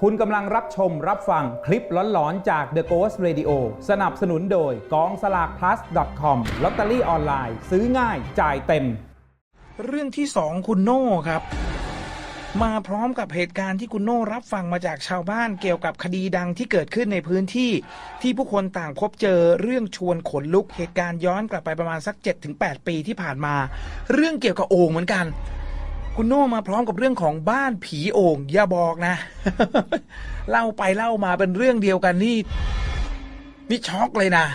คุณกำลังรับชมรับฟังคลิปหลอนๆ จาก The Ghost Radio สนับสนุนโดยกองสลาก plus com ลอตเตอรี่ออนไลน์ ซื้อง่ายจ่ายเต็ม เรื่องที่สองคุณโน่ครับ มาพร้อมกับเหตุการณ์ที่คุณโน่รับฟังมาจากชาวบ้านเกี่ยวกับคดีดังที่เกิดขึ้นในพื้นที่ ที่ผู้คนต่างพบเจอเรื่องชวนขนลุกเหตุการณ์ย้อนกลับไปประมาณสัก 7-8 ปีที่ผ่านมา เรื่องเกี่ยวกับโอ่งเหมือนกัน คุณโน่มาพร้อมกับเรื่องของบ้านผีโอ่งอย่าบอกนะ เล่าไปเล่ามาเป็นเรื่องเดียวกันนี่นี่ช็อกเลยนะ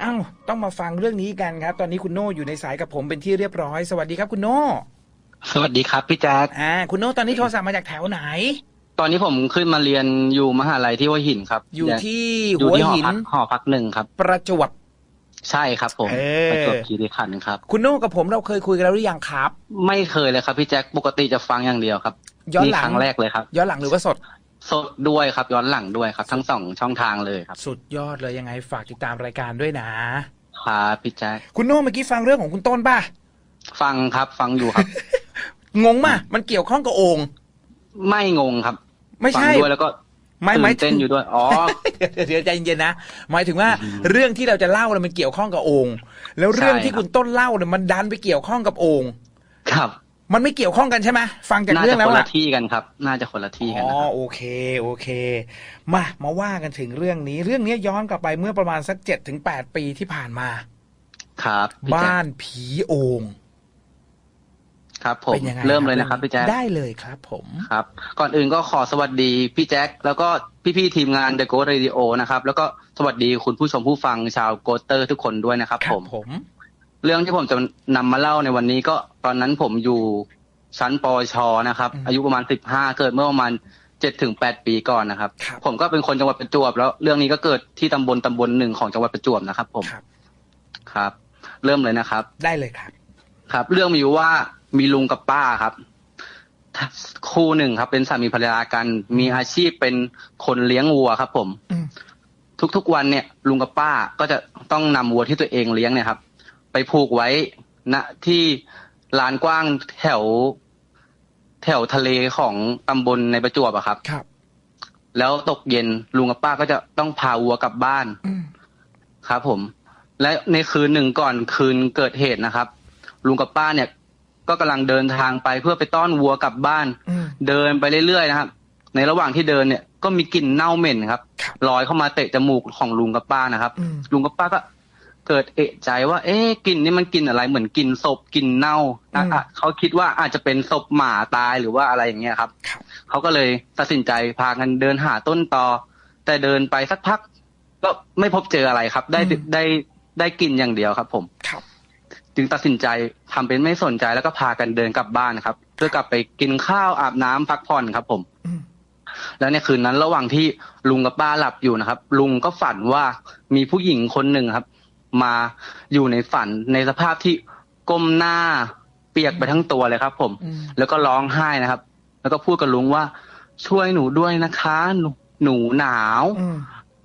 เอ้าต้องมาฟังเรื่องนี้กันครับ ตอนนี้คุณโน่อยู่ในสายกับผมเป็นที่เรียบร้อย สวัสดีครับคุณโน่สวัสดีครับพี่แจ๊คอ่าคุณโน่ตอนนี้โทรศัพท์มาจากแถวไหน ตอนนี้ผมขึ้นมาเรียนอยู่มหาลัยที่หัวหินครับ อยู่ที่อหัยู่วที่หอหินพักหอพักหนึ่งครับ ประจวบ ใช่ครับผมเออประจวบคีรีขันธ์ครับ คุณโน่กับผมเราเคยคุยกันแล้วหรือยังครับ ไม่เคยเลยครับพี่แจ๊คปกติจะฟังอย่างเดียวครับย้อนหลังครั้งแรกเลยครับ ย้อนหลังหรือว่าสดสดด้วยครับย้อนหลังด้วยครับ ทั้งสองช่องทางเลยครับ สุดยอดเลยยังไงฝากติดตามรายการด้วยนะครับพี่แจ๊คคุณโน่เมื่อกี้ฟังเรื่องของคุณต้นป่ะฟังครับฟังอยู่ครับ งงป่ะมันเกี่ยวข้องกับโอ่งไม่งงครับ ไม่ฟัใช่ด้วยแล้วก็ ไม่ตื่ไม่นเต้นอยู่ด้วยอ๋อเดี๋ยวเดี๋ยวใจเย็นๆนะหมายถึงว่าอืมเรื่องที่เราจะเล่าเนี่ยมันเกี่ยวข้องกับโอ่งแล้วเรื่องใช่ที่ครับคุณต้นเล่าเนี่ยมันดันไปเกี่ยวข้องกับโอ่งครับมันไม่เกี่ยวข้องกันใช่ไหมฟังจากน่าเรื่อจะงแล้ควนละล่ะที่กันครับ น่าจะคนละที่กันอ๋อนะครับโอเคโอเค มามาว่ากันถึงเรื่องนี้ เรื่องนี้ย้อนกลับไปเมื่อประมาณสักเจ็ดถึงแปดปีที่ผ่านมา ครับพี่แจ๊บ้าคนผีโอ่ง ครับผมเป็นยังไงเริ่มเลยนะครับพี่แจ๊คได้เลยครับผมครับ ก่อนอื่นก็ขอสวัสดีพี่แจ็คแล้วก็พี่ๆทีมงาน The Ghost Radio นะครับ แล้วก็สวัสดีคุณผู้ชมผู้ฟังชาวโกเตอร์ทุกคนด้วยนะครับครัผบมผม เรื่องที่ผมจะนำมาเล่าในวันนี้ก็ตอนนั้นผมอยู่ชั้นปวชนะครับ อายุประมาณสิบห้าเกิดเมื่อประมาณเจ็ดถึงแปดปีก่อนนะครับครับผมก็เป็นคนจังหวัดประจวบ แล้วเรื่องนี้ก็เกิดที่ตำบลตำบลหนึ่งของจังหวัดประจวบนะครับ ผมครับครับ เริ่มเลยนะครับ ได้เลยครับ ครับ เรื่องมีอยู่ว่า มีลุงกับป้าครับ คู่หนึ่งครับ เป็นสามีภรรยากัน มีอาชีพเป็นคนเลี้ยงวัวครับ ผมอืมทุกๆวันเนี่ย ลุงกับป้าก็จะต้องนำวัวที่ตัวเองเลี้ยงเนี่ยครับ ไปผูกไว้ณที่ลานกว้างแถว แถวทะเลของตำบลในประจวบอะครับครับ แล้วตกเย็นลุงกับป้าก็จะต้องพาวัวกลับบ้านอืมครับผม และในคืนหนึ่งก่อนคืนเกิดเหตุนะครับ ลุงกับป้าเนี่ย ก็กำลังเดินทางไปเพื่อไปต้อนวัวกลับบ้านอืมเดินไปเรื่อยๆนะครับ ในระหว่างที่เดินเนี่ยก็มีกลิ่นเน่าเหม็นครับครับลอยเข้ามาเตะจมูกของลุงกับป้านะครับอืมลุงกับป้าก็เกิดเอะใจว่า เอ๊ะกลิ่นนี่มันกลิ่นอะไรเหมือนกลิ่นศพกลิ่นเน่าอะอะเขาคิดว่าอาจจะเป็นศพหมาตายหรือว่าอะไรอย่างเงี้ยครับครับเขาก็เลยตัดสินใจพากันเดินหาต้นตอ แต่เดินไปสักพัก ก็ไม่พบเจออะไรครับ ได้อืมได้ได้กลินอย่างเดียวครับ ผมครับ จึงตัดสินใจทำเป็นไม่สนใจแล้วก็พากันเดินกลับบ้านครับเพื่อกลับไปกินข้าวอาบน้ำพักผ่อนครับผมอืมแล้วในคืนนั้นระหว่างที่ลุงกับป้าหลับอยู่นะครับ ลุงก็ฝันว่ามีผู้หญิงคนหนึ่งครับ มาอยู่ในฝันในสภาพที่ก้มหน้าเปียกไปทั้งตัวเลยครับ ผมอืมแล้วก็ร้องไห้นะครับ แล้วก็พูดกับลุงว่าช่วยหนูด้วยนะคะหนูหนูหนาวอืม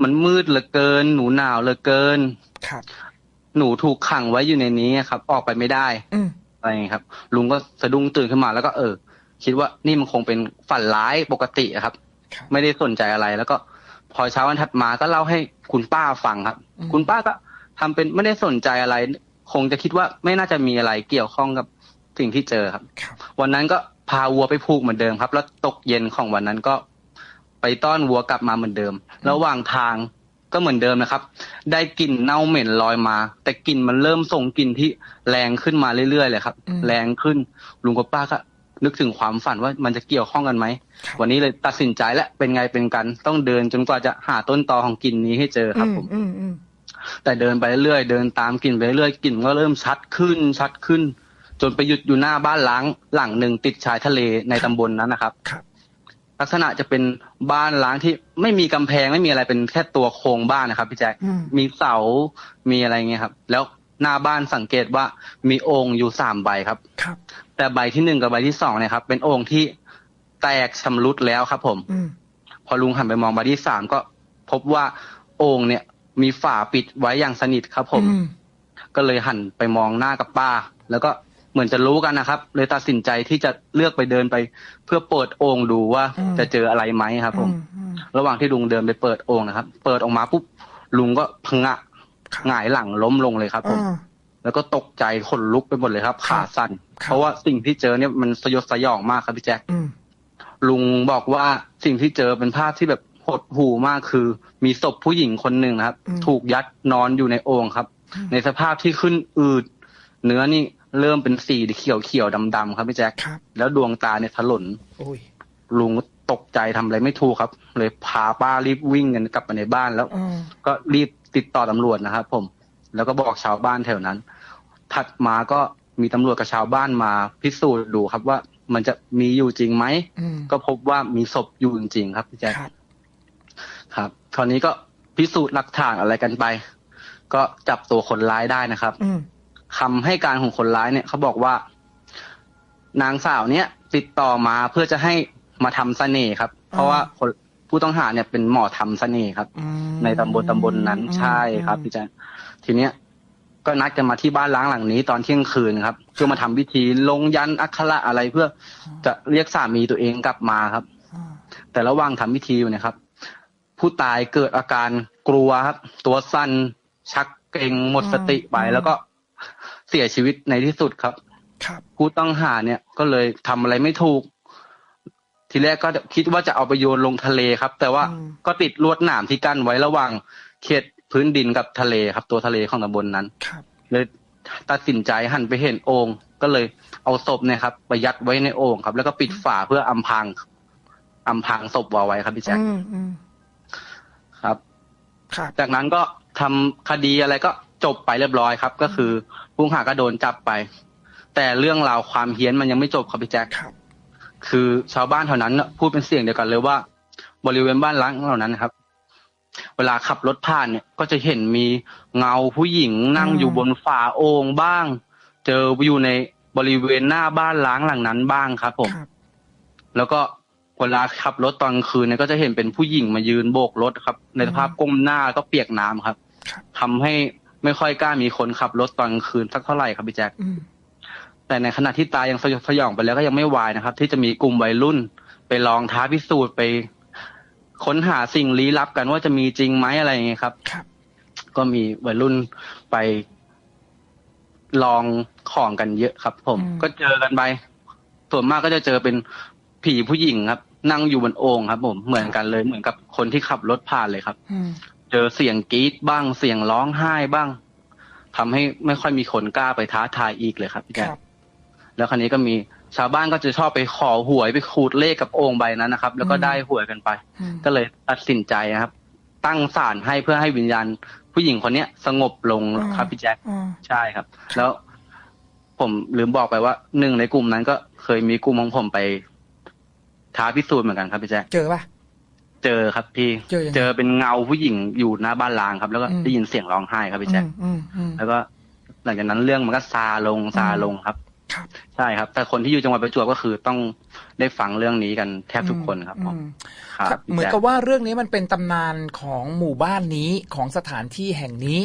มันมืดเหลือเกิน หนูหนาวเหลือเกินครับ หนูถูกขังไว้อยู่ในนี้ครับ ออกไปไม่ได้อืมอะไรอย่างเงี้ยครับ ลุงก็สะดุ้งตื่นขึ้นมาแล้วก็เออ คิดว่านี่มันคงเป็นฝันร้ายปกติอะครับ ครับ ไม่ได้สนใจอะไร แล้วก็พอเช้าวันถัดมาก็เล่าให้คุณป้าฟังครับ อืม คุณป้าก็ทำเป็นไม่ได้สนใจอะไร คงจะคิดว่าไม่น่าจะมีอะไรเกี่ยวข้องกับสิ่งที่เจอครับ ครับ วันนั้นก็พาวัวไปผูกเหมือนเดิมครับ แล้วตกเย็นของวันนั้นก็ไปต้อนวัวกลับมาเหมือนเดิม ระหว่างทาง ก็เหมือนเดิมนะครับ ได้กลิ่นเน่าเหม็นลอยมา แต่กลิ่นมันเริ่มส่งกลิ่นที่แรงขึ้นมาเรื่อยๆเลยครับอืมแรงขึ้นลุงกับป้าก็นึกถึงความฝันว่ามันจะเกี่ยวข้องกันไหมครับวันนี้เลยตัดสินใจและเป็นไงเป็นกัน ต้องเดินจนกว่าจะหาต้นตอของกลิ่นนี้ให้เจอครับผมอืมอืมแต่เดินไปเรื่อยๆเดินตามกลิ่นไปเรื่อยๆกลิ่นก็เริ่มชัดขึ้นชัดขึ้น จนไปหยุดอยู่หน้าบ้านล้างหลังหนึ่งติดชายทะเลในตำบลนั้นนะครับครับ ลักษณะจะเป็นบ้านล้างที่ไม่มีกำแพงไม่มีอะไรเป็นแค่ตัวโครงบ้านนะครับพี่แจ๊คอืมมีเสามีอะไรเงี้ยครับ แล้วหน้าบ้านสังเกตว่ามีโอ่งอยู่สามใบครับ ครับ แต่ใบที่หนึ่งกับใบที่สองเนี่ยครับ เป็นโอ่งที่แตกชำรุดแล้วครับ ผมอืมพอลุงหันไปมองใบที่สามก็พบว่าโอ่งเนี่ย มีฝาปิดไว้อย่างสนิทครับ ผมอืก็เลยหันไปมองหน้ากับป้า แล้วก็ เหมือนจะรู้กันนะครับ เลยตัดสินใจที่จะเลือกไปเดินไป เพื่อเปิดโอ่งดูว่าอืมจะเจออะไรไหมครับผมอือืมระหว่างที่ลุงเดินไปเปิดโอ่งนะครับ เปิดออกมาปุ๊บลุงก็พงะครับหงายหลังล้มลงเลยครับ ผมอ่าแล้วก็ตกใจขนลุกไปหมดเลยครับครัขาบสั่นครับเพราะว่าสิ่งที่เจอเนี่ยมันสยดสยองมากครับพี่แจ๊คอืมลุงบอกว่าสิ่งที่เจอเป็นภาพที่แบบหดหูมากคือ มีศพผู้หญิงคนหนึ่งนะครับอืมถูกยัดนอนอยู่ในโอ่งครับอืมในสภาพที่ขึ้นอืดเนื้อนี่ เริ่มเป็นสีเขียวเขียวๆดำๆครับพี่แจ๊คครับแล้วดวงตาเนี่ยถลนโอ้ยลุงก็ตกใจทำอะไรไม่ถูกครับ เลยพาป้ารีบวิ่งกันกลับมาในบ้านแล้วอืมก็รีบติดต่อตำรวจนะครับผม แล้วก็บอกชาวบ้านแถวนั้น ถัดมาก็มีตำรวจกับชาวบ้านมาพิสูจน์ดูครับว่ามันจะมีอยู่จริงไหมอืมก็พบว่ามีศพอยู่จริงๆครับพี่แจ๊คครับครับคราวนี้ก็พิสูจน์หลักฐานอะไรกันไป ก็จับตัวคนร้ายได้นะครับอืม คำให้การของคนร้ายเนี่ยเขาบอกว่า นางสาวเนี่ยติดต่อมาเพื่อจะให้มาทำเสน่ห์ครับ เพราะว่าคนผู้ต้องหาเนี่ยเป็นหมอทำเสน่ห์ครับอืมในตำบลตำบลนั้นใช่ครับพี่แจ๊คทีเนี้ยก็นัดกันมาที่บ้านล้างหลังนี้ตอนเที่ยงคืนครับเพื่อมาทำพิธีลงยันอักขระอะไรเพื่อจะเรียกสามีตัวเองกลับมาครับอ่าแต่ระหว่างทำพิธีอยู่เนะครับ ผู้ตายเกิดอาการกลัวครับ ตัวสั่นชักเกร็งหมดสติไปแล้วก็ เสียชีวิตในที่สุดครับ ครับผู้ต้องหาเนี่ยก็เลยทำอะไรไม่ถูก ทีแรกก็คิดว่าจะเอาไปโยนลงทะเลครับ แต่ว่าอืมก็ติดลวดหนามที่กั้นไว้ระหว่างเขตพื้นดินกับทะเลครับ ตัวทะเลของตำบลนั้นครับเลยตัดสินใจหันไปเห็นโอ่งก็เลยเอาศพเนี่ยครับไปยัดไว้ในโอ่งครับ แล้วก็ปิดฝาเพื่ออำพรางอำพรางศพเอาไว้ครับพี่แจ๊คอืมอืมครับครับจากนั้นก็ทำคดีอะไรก็จบไปเรียบร้อยครับ ก็คือ ผู้ต้องหาก็โดนจับไป แต่เรื่องราวความเฮี้ยนมันยังไม่จบครับพี่แจ๊คครับคือชาวบ้านแถวนั้นน่ะพูดเป็นเสียงเดียวกันเลยว่า บริเวณบ้านล้างเหล่านั้นนะครับ เวลาขับรถผ่านเนี่ย ก็จะเห็นมีเงาผู้หญิงนั่งอืมอยู่บนฝาโอ่งบ้าง เจออยู่ในบริเวณหน้าบ้านล้างหลังนั้นบ้างครับผมครับแล้วก็เวลาขับรถตอนกลางคืนเนี่ยก็จะเห็นเป็นผู้หญิงมายืนโบกรถครับ ในสภาพก้มหน้าก็เปียกน้ำครับครับทำให้ ไม่ค่อยกล้ามีคนขับรถตอนกลางคืนสักเท่าไหร่ครับพี่แจ๊คอืมแต่ในขณะที่ตายยังสยดสยองไปแล้วก็ยังไม่วายนะครับ ที่จะมีกลุ่มวัยรุ่น ไปลองท้าพิสูจน์ไปค้นหาสิ่งลี้ลับกันว่าจะมีจริงไหมอะไรอย่างเงี้ยครับครับก็มีวัยรุ่นไปลองของกันเยอะครับผมอืมก็เจอกันไปส่วนมากก็จะเจอเป็นผีผู้หญิงครับ นั่งอยู่บนโอ่งครับ ผมเหมือนกันเลยเหมือนกับคนที่ขับรถผ่านเลยครับอืม เจอเสียงกรี๊ดบ้างเสียงร้องไห้บ้างทำให้ไม่ค่อยมีคนกล้าไปท้าทายอีกเลยครับพี่คแจ๊ครับแล้วคราวนี้ก็มีชาวบ้านก็จะชอบไปขอหวยไปขูดเลขกับโอ่งใบนั้นนะครับ แล้วก็อืมได้หวยกันไปอืมก็เลยตัดสินใจนะครับ ตั้งศาลให้เพื่อให้วิญญาณ ผู้หญิงคนเนี้ยสงบลงครับพี่แจ๊คอ่าใช่ครับ แล้วผมลืมบอกไปว่าหนึ่งในกลุ่มนั้นก็เคยมีกลุ่มของผมไปท้าพิสูจน์เหมือนกันครับพี่แจ๊คเจอป่ะ เจอครับพี่เจอยังไง เจอเป็นเงาผู้หญิงอยู่หน้าบ้านล้างครับ แล้วก็อืม ได้ยินเสียงร้องไห้ครับพี่แจ๊คอืมอืมอืม แล้วก็ หลังจากนั้นเรื่องมันก็ซาลงซาลงครับ ครับ ใช่ครับ แต่คนที่อยู่จังหวัดประจวบก็คือต้องได้ฟังเรื่องนี้กันแทบทุกคนครับผมอืมครับครับ พี่เหมือนแจ๊คกับว่าเรื่องนี้มันเป็นตำนานของหมู่บ้านนี้ของสถานที่แห่งนี้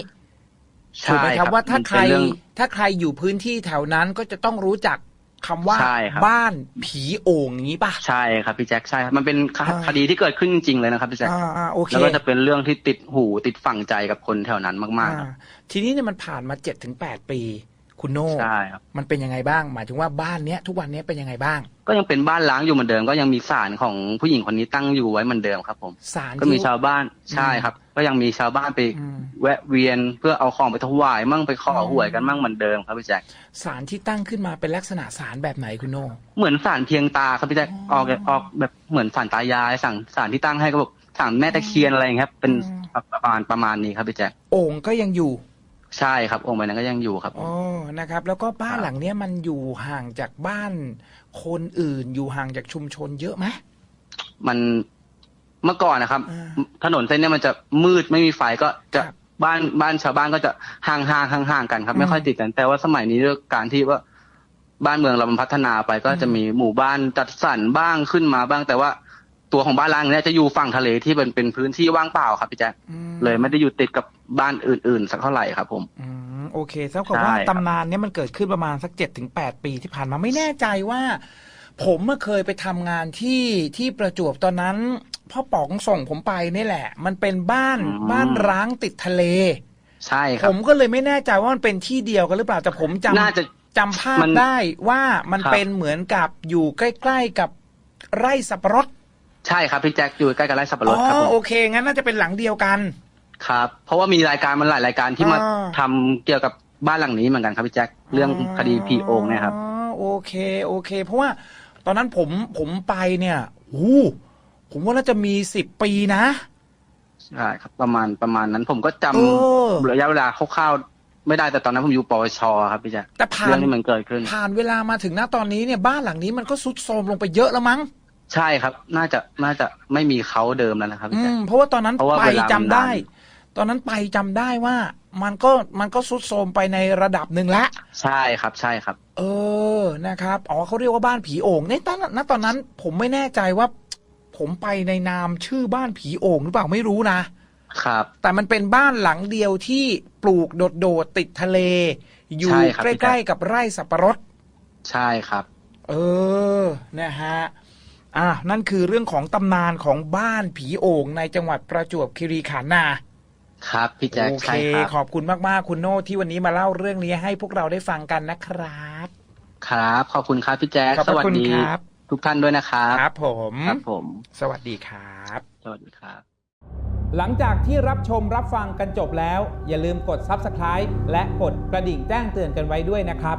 ถูกไหมครับว่าถ้าใครมันเป็นเรื่องถ้าใครอยู่พื้นที่แถวนั้นก็จะต้องรู้จัก คำว่าใช่ครับบ้านผีโอ่งอย่างนี้ป่ะใช่ครับพี่แจ็คใช่ครับมันเป็นคอ่าคดีที่เกิดขึ้นจริงๆเลยนะครับพี่แจ็คอ่าอ่าโอเคแล้วก็จะเป็นเรื่องที่ติดหูติดฝังใจกับคนแถวนั้นมากๆครับอ่าทีนี้เนี่ยมันผ่านมาเจ็ดถึงแปดปี คุณโน่ใช่ครับมันเป็นยังไงบ้าง หมายถึงว่าบ้านเนี้ยทุกวันเนี้ยเป็นยังไงบ้าง ก็ยังเป็นบ้านล้างอยู่เหมือนเดิม ก็ยังมีศาลของผู้หญิงคนนี้ตั้งอยู่ไว้เหมือนเดิมครับผมสารก็มีที่ ชาวบ้านใช่ครับ ก็ยังมีชาวบ้านไปอืม แวะเวียนเพื่อเอาของไปถวายมั่งไปขอหวยกันมั่งเหมือนเดิมครับพี่แจ็คสารที่ตั้งขึ้นมาเป็นลักษณะสารแบบไหนคุณโน่ เหมือนศาลเพียงตาครับพี่แจ็คอ๋อออกออกแบบเหมือนศาลตายายสั่งศาลที่ตั้งให้ก็แบบศาลแม่ตะเคียนอะไรอย่างเงี้ยครับเป็นอืมประมาณประมาณนี้ครับพี่แจ็ค โอ่งก็ยังอยู่ ใช่ครับองค์ใบนั้นก็ยังอยู่ครับผมอ๋อ นะครับ แล้วก็บ้านครับ หลังเนี้ยมันอยู่ห่างจากบ้านคนอื่นอยู่ห่างจากชุมชนเยอะไหม มันเมื่อก่อนนะครับ อ่าถนนเส้นเนี้ยมันจะมืดไม่มีไฟก็จะครับบ้านบ้านชาวบ้านก็จะห่างห่างห่างห่างกันครับ อืมไม่ค่อยติดกัน แต่ว่าสมัยนี้ด้วยการที่ว่าบ้านเมืองเรามันพัฒนาไปก็อืม จะมีหมู่บ้านจัดสรรบ้างขึ้นมาบ้าง แต่ว่า ตัวของบ้านล้างเนี้ยจะอยู่ฝั่งทะเลที่เป็นเป็นพื้นที่ว่างเปล่าครับพี่แจ๊คอืมเลยไม่ได้อยู่ติดกับบ้านอื่นๆ สักเท่าไหร่ครับผมอืมโอเคเท่ากับว่าใช่ครับตำนานเนี้ยมันเกิดขึ้นประมาณสักเจ็ดถึงแปดปีที่ผ่านมาไม่แน่ใจว่า ผมเมื่อเคยไปทำงานที่ที่ประจวบตอนนั้นพ่อป๋องส่งผมไปนี่แหละ มันเป็นบ้านบ้านร้างติดทะเล ใช่คผรับมก็เลยไม่แน่ใจว่ามันเป็นที่เดียวกันหรือเปล่าแต่ผมจำน่าจะจำภาพมันได้ว่ามันครับเป็นเหมือนกับอยู่ใกล้ ๆกับไร่สับปะรด ใช่ครับพี่แจ็คอยู่ใกล้กับไร่สับปะรอ๋ดครับผอมโอเค งั้นน่าจะเป็นหลังเดียวกัน ครับ เพราะว่ามีรายการมันหลายรายการที่มาอ่า ทำเกี่ยวกับบ้านหลังนี้เหมือนกันครับพี่แจ็คเรื่องคดีพีโองเนี่ยครับ อ๋อโอเคโอเค เพราะว่าตอนนั้นผมผมไปเนี่ยโอ้ผมว่าน่าจะมีสิบปีนะ ใช่ครับประมาณประมาณนั้นผมก็จำเออระยะเวลาคร่าวๆไม่ได้แต่ตอนนั้นผมอยู่ปวชครับพี่แจ็คแต่ผ่าเรื่อนงที่มันเกิดขึ้น ผ่านเวลามาถึงหน้าตอนนี้เนี่ยบ้านหลังนี้มันก็ซุดโทรมลงไปเยอะแล้วมั้ง ใช่ครับ น่าจะน่าจะไม่มีเขาเดิมแล้วนะครับพี่อืแจ็คมเพราะว่าตอนนั้นเพราะว่าไปเวลามันจำได้นานตอนนั้นไปจำได้ว่ามันก็มันก็ซุดโทรมไปในระดับหนึ่งแล้วใช่ครับ ใช่ครับ เออ นะครับ อ๋อเขาเรียกว่าบ้านผีโอ่งในตอนณตอนนั้นผมไม่แน่ใจว่า ผมไปในนามชื่อบ้านผีโอ่งหรือเปล่าไม่รู้นะ ครับ แต่มันเป็นบ้านหลังเดียวที่ปลูกโดดๆติดทะเล อยู่ใช่ครับใกล้ๆกับไร่สับปะรด ใช่ครับ เออ นะฮะ อะนั่นคือเรื่องของตำนานของบ้านผีโอ่งในจังหวัดประจวบคีรีขันธ์นาครับพี่แจ็คโอเคใช่ครับขอบคุณมากๆคุณโน่ที่วันนี้มาเล่าเรื่องนี้ให้พวกเราได้ฟังกันนะครับ ครับ ขอบคุณครับพี่แจ็คขอบพสระวัสคุณดีครับทุกท่านด้วยนะครับ ครับผมครับผม สวัสดีครับ สวัสดีครับ หลังจากที่รับชมรับฟังกันจบแล้ว อย่าลืมกด Subscribe และกดกระดิ่งแจ้งเตือนกันไว้ด้วยนะครับ